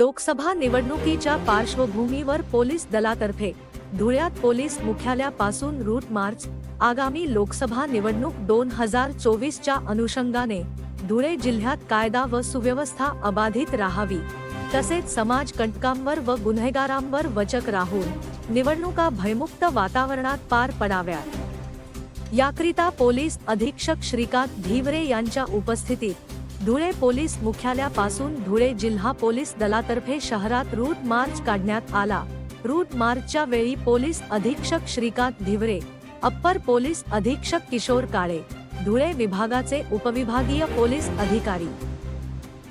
लोकसभा निवडणुकीच्या पार्श्वभूमीवर पोलीस दलातर्फे धुळ्यात पोलीस मुख्यालयापासून रूट मार्च आगामी लोकसभा निवडणूक दोन हजार चोवीसच्या अनुषंगाने धुळे जिल्ह्यात कायदा व सुव्यवस्था अबाधित राहावी. तसेच समाज कंटकांवर व गुन्हेगारांवर वचक राहून निवडणुका भयमुक्त वातावरणात पार पडाव्यात. याकरिता पोलीस अधीक्षक श्रीकांत धिवरे यांच्या उपस्थितीत धुळे पोलीस मुख्यालयापासून धुळे जिल्हा पोलीस दलातर्फे शहरात रूट मार्च काढण्यात आला. रूट मार्चच्या वेळी पोलीस अधीक्षक श्रीकांत धिवरे अप्पर पोलीस अधीक्षक किशोर काळे धुळे विभागाचे उपविभागीय पोलीस अधिकारी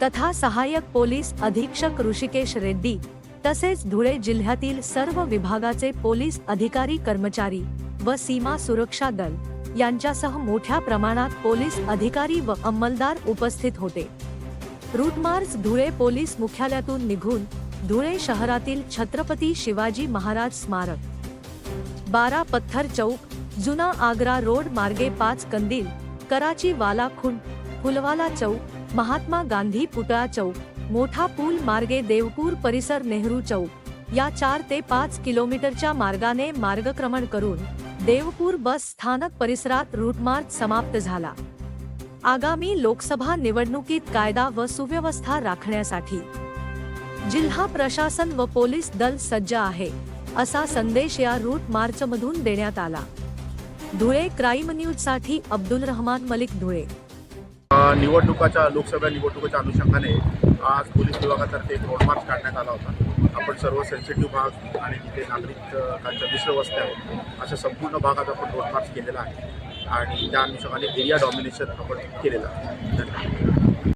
तथा सहाय्यक पोलीस अधीक्षक ऋषिकेश रेड्डी तसेच धुळे जिल्ह्यातील सर्व विभागाचे पोलीस अधिकारी कर्मचारी व सीमा सुरक्षा दल यांच्यासह मोठ्या प्रमाणात पोलीस अधिकारी व अंमलदार उपस्थित होते. रूट मार्च धुळे पोलीस मुख्यालयातून निघून धुळे शहरातील छत्रपती शिवाजी महाराज स्मारक. बारा पत्थर चौक जुना आग्रा रोड मार्गे पाच कंदील कराची वाला खुंड फुलवाला चौक महात्मा गांधी पुतळा चौक मोठा पूल मार्गे देवपूर परिसर नेहरू चौक. या चार ते पाच किलोमीटरच्या मार्गाने मार्गक्रमण करून देवपूर बस स्थानक परिसरात रूटमार्च समाप्त झाला. आगामी लोकसभा निवडणुकीत कायदा व सुव्यवस्था राखण्यासाठी जिल्हा प्रशासन व पोलीस दल सज्ज आहे असा संदेश या रूट मार्चमधून देण्यात आला. धुळे क्राईम न्यूजसाठी अब्दुल रहमान मलिक धुळे. निवडणुकाच्या लोकसभा निवडणुकीच्या अनुषंगाने आज पोलीस विभागातर्फे एक रोड मार्च काढण्यात आला होता. आपण सर्व सेन्सिटिव्ह भाग आणि जिथे नागरिकांच्या मिश्र वस्त्या आहेत. अशा संपूर्ण भागात आपण रोड मार्च केलेला आहे. आणि त्या अनुषंगाने एरिया डॉमिनेशन आपण केलेलं आहे. धन्यवाद.